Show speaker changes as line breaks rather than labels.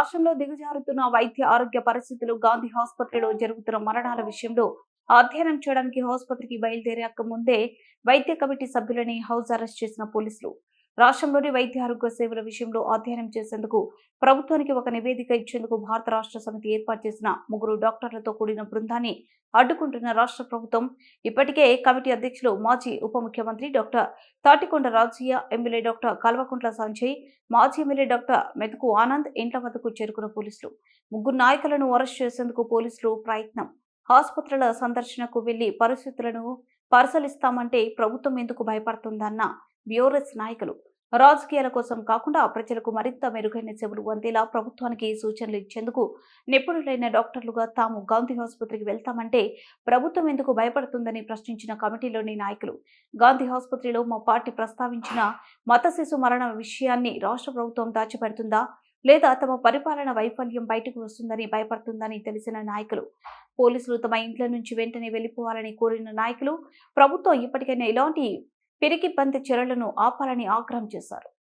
రాష్ట్రంలో దిగజారుతున్న వైద్య ఆరోగ్య పరిస్థితులు గాంధీ హాస్పిటల్లో జరుగుతున్న మరణాల విషయంలో అధ్యయనం చేయడానికి ఆసుపత్రికి బయలుదేరాక ముందే వైద్య కమిటీ సభ్యులని హౌస్ అరెస్ట్ చేసిన పోలీసులు. రాష్ట్రంలోని వైద్య ఆరోగ్య సేవల విషయంలో అధ్యయనం చేసేందుకు ప్రభుత్వానికి ఒక నివేదిక ఇచ్చేందుకు భారత రాష్ట్ర సమితి ఏర్పాటు చేసిన ముగ్గురు డాక్టర్లతో కూడిన బృందాన్ని అడ్డుకుంటున్న రాష్ట్ర ప్రభుత్వం. ఇప్పటికే కమిటీ అధ్యక్షులు మాజీ ఉప ముఖ్యమంత్రి doctor Thatikonda Rajaiah MLA doctor Kalvakuntla Sanjay మాజీ ఎమ్మెల్యే డాక్టర్ మెతుకు ఆనంద్ ఇంట్ల వద్దకు చేరుకున్న పోలీసులు. ముగ్గురు నాయకులను అరెస్ట్ చేసేందుకు పోలీసులు ప్రయత్నం. ఆసుపత్రుల సందర్శనకు వెళ్ళి పరిస్థితులను పరిశీలిస్తామంటే ప్రభుత్వం ఎందుకు భయపడుతుందన్న బ్యూరస్ నాయకులు రాజకీయాల కోసం కాకుండా ప్రజలకు మరింత మెరుగైన సేవలు అందేలా ప్రభుత్వానికి సూచనలు ఇచ్చేందుకు నిపుణులైన డాక్టర్లుగా తాము గాంధీ ఆసుపత్రికి వెళ్తామంటే ప్రభుత్వం ఎందుకు భయపడుతుందని ప్రశ్నించిన కమిటీలోని నాయకులు. గాంధీ ఆసుపత్రిలో మా పార్టీ ప్రస్తావించిన మత శిశు మరణ విషయాన్ని రాష్ట్ర ప్రభుత్వం దాచిపెడుతుందా? లేదా తమ పరిపాలన వైఫల్యం బయటకు వస్తుందని భయపడుతుందని తెలిసిన నాయకులు. పోలీసులు తమ ఇంట్ల నుంచి వెంటనే వెళ్ళిపోవాలని కోరిన నాయకులు ప్రభుత్వం ఇప్పటికైనా ఇలాంటి పిరికి పంతి చర్యలను ఆపాలని ఆగ్రహం చేశారు.